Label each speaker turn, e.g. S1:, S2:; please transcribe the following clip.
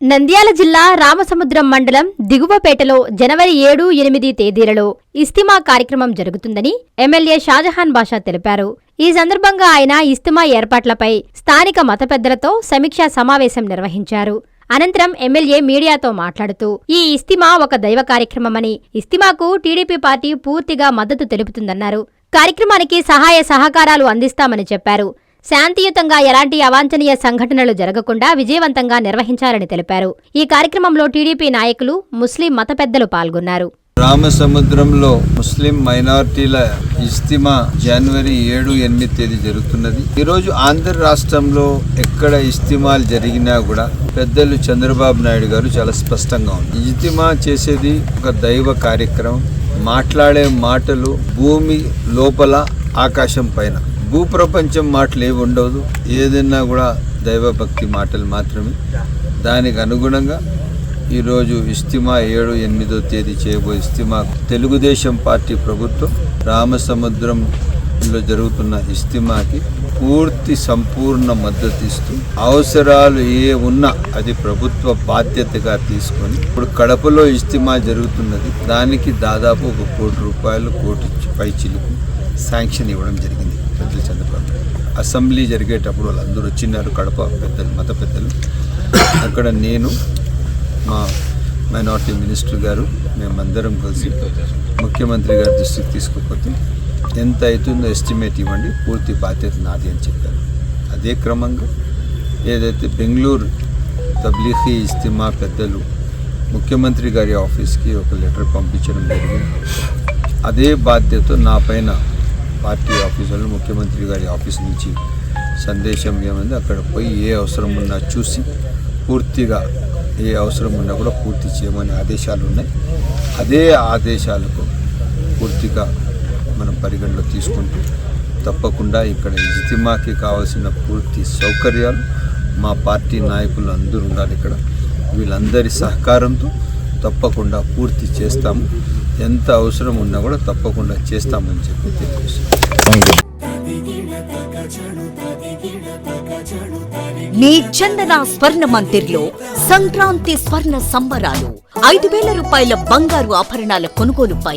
S1: నంద్యాల జిల్లా రామసముద్రం మండలం దిగువపేటలో జనవరి ఏడు ఎనిమిది తేదీలలో ఇస్తిమా కార్యక్రమం జరుగుతుందని ఎమ్మెల్యే షాజహాన్ బాషా తెలిపారు. ఈ సందర్భంగా ఆయన ఇస్తిమా ఏర్పాట్లపై స్థానిక మత పెద్దలతో సమీక్షా సమావేశం నిర్వహించారు. అనంతరం ఎమ్మెల్యే మీడియాతో మాట్లాడుతూ ఈ ఇస్తిమా ఒక దైవ కార్యక్రమమని ఇస్తిమాకు టీడీపీ పార్టీ పూర్తిగా మద్దతు తెలుపుతుందన్నారు. కార్యక్రమానికి సహాయ సహకారాలు అందిస్తామని చెప్పారు. శాంతియుతంగా ఎలాంటి అవాంఛనీయ సంఘటనలు జరగకుండా విజయవంతంగా నిర్వహించాలని తెలిపారు. ఈ కార్యక్రమంలో టీడీపీ నాయకులు ముస్లిం మత పెద్దలు పాల్గొన్నారు.
S2: రామసముద్రంలో ముస్లిం మైనార్టీల ఇస్తిమా జనవరి ఏడు ఎనిమిది తేదీ జరుగుతున్నది. ఈరోజు ఆంధ్ర రాష్ట్రంలో ఎక్కడ ఇస్తిమాలు జరిగినా కూడా పెద్దలు చంద్రబాబు నాయుడు గారు చాలా స్పష్టంగా ఉంది ఇస్తిమా చేసేది ఒక దైవ కార్యక్రమం. మాట్లాడే మాటలు భూమి లోపల ఆకాశం పైన. భూప్రపంచం మాటలు ఏవి ఉండవు ఏదైనా కూడా దైవభక్తి మాటలు మాత్రమే. దానికి అనుగుణంగా ఈరోజు ఇస్తిమా ఏడు ఎనిమిదో తేదీ చేయబోయే ఇస్తిమా తెలుగుదేశం పార్టీ ప్రభుత్వం రామసముద్రంలో జరుగుతున్న ఇస్తిమాకి పూర్తి సంపూర్ణ మద్దతు ఇస్తూ అవసరాలు ఏ ఉన్నా అది ప్రభుత్వ బాధ్యతగా తీసుకొని ఇప్పుడు కడపలో ఇస్తిమా జరుగుతున్నది. దానికి దాదాపు ఒక కోటి రూపాయలు కోటి పై చిలుకు శాంక్షన్ ఇవ్వడం జరిగింది. అసెంబ్లీ జరిగేటప్పుడు వాళ్ళందరూ వచ్చినారు కడప పెద్దలు మత పెద్దలు. అక్కడ నేను మా మైనార్టీ మినిస్టర్ గారు మేమందరం కలిసి ముఖ్యమంత్రి గారి దృష్టికి తీసుకుపోతే ఎంత అవుతుందో ఎస్టిమేట్ ఇవ్వండి పూర్తి బాధ్యత నాది అని చెప్పారు. అదే క్రమంగా ఏదైతే బెంగళూరు తబ్లీఖీ ఇస్తిమా పెద్దలు ముఖ్యమంత్రి గారి ఆఫీస్కి ఒక లెటర్ పంపించడం జరిగింది. అదే బాధ్యత నా పైన పార్టీ ఆఫీసర్లు ముఖ్యమంత్రి గారి ఆఫీస్ నుంచి సందేశం ఏమైంది? అక్కడ పోయి ఏ అవసరం ఉన్నా చూసి పూర్తిగా ఏ అవసరం ఉన్నా కూడా పూర్తి చేయమని ఆదేశాలు ఉన్నాయి. అదే ఆదేశాలకు పూర్తిగా మనం పరిగణలో తీసుకుంటూ తప్పకుండా ఇక్కడ ఇజ్తిమాకి కావాల్సిన పూర్తి సౌకర్యాలు మా పార్టీ నాయకులు అందరూ ఉండాలి ఇక్కడ. వీళ్ళందరి సహకారంతో తప్పకుండా పూర్తి చేస్తాము. ఎంత అవసరం ఉన్నా కూడా తప్పకుండా చేస్తామని చెప్పి తెలియజేస్తాం
S3: మీ చందన స్వర్ణ మందిర్లో సంక్రాంతి స్వర్ణ సంబరాలు. ఐదు వేల రూపాయల బంగారు ఆభరణాల కొనుగోలుపై